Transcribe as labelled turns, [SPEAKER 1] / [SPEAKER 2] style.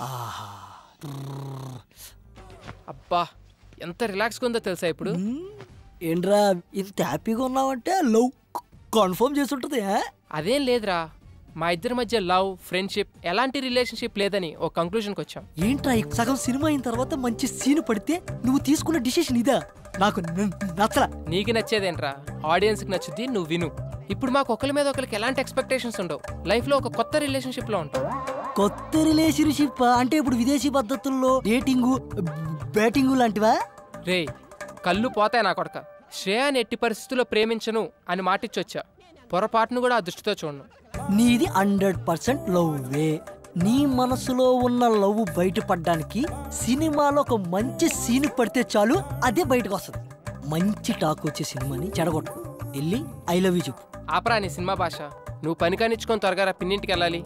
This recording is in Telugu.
[SPEAKER 1] ఆహా.
[SPEAKER 2] అబ్బా ఎంత రిలాక్స్గా ఉందో తెలుసా ఇప్పుడు?
[SPEAKER 1] ఏంట్రా ఇంత హ్యాపీగా ఉన్నావంటే లవ్ కన్ఫర్మ్ చేసి ఉంటుంది?
[SPEAKER 2] అదేం లేదురా. మా ఇద్దరి మధ్య లవ్ ఫ్రెండ్షిప్ ఎలాంటి రిలేషన్షిప్ లేదని ఒక కంక్లూషన్కి వచ్చాం.
[SPEAKER 1] ఏంట్రా సగం సినిమా అయిన తర్వాత మంచి సీన్ పడితే నువ్వు తీసుకున్న డిసిషన్ ఇదా? నాకు నచ్చలా.
[SPEAKER 2] నీకు నచ్చేదేంట్రా? ఆడియన్స్కి నచ్చుద్ది నువ్వు విను. ఇప్పుడు మాకు ఒకరి మీద ఒకరికి ఎలాంటి ఎక్స్పెక్టేషన్స్ ఉండవు. లైఫ్లో ఒక కొత్త రిలేషన్షిప్లో ఉంటాం.
[SPEAKER 1] కొత్త రిలేషన్షిప్ అంటే ఇప్పుడు విదేశీ పద్ధతుల్లో డేటింగ్ బ్యాటింగ్ లాంటివా?
[SPEAKER 2] రే కళ్ళు పోతాయి నా కొడక. శ్రేయాని ఎట్టి పరిస్థితుల్లో ప్రేమించను అని మాటిచ్చొచ్చా. పొరపాటును కూడా ఆ దృష్టితో చూడను.
[SPEAKER 1] నీది హండ్రెడ్ పర్సెంట్ లవ్వే. నీ మనసులో ఉన్న లవ్ బయటపడడానికి సినిమాలో ఒక మంచి సీన్ పడితే చాలు అదే బయటకు వస్తుంది మంచి టాక్ వచ్చే సినిమాని చెడగొట్టు. వెళ్ళి ఐ లవ్ యూ చెప్పు.
[SPEAKER 2] ఆపరా నీ సినిమా భాష. నువ్వు పని కానిచ్చుకొని త్వరగా రా పిన్నింటికి వెళ్ళాలి.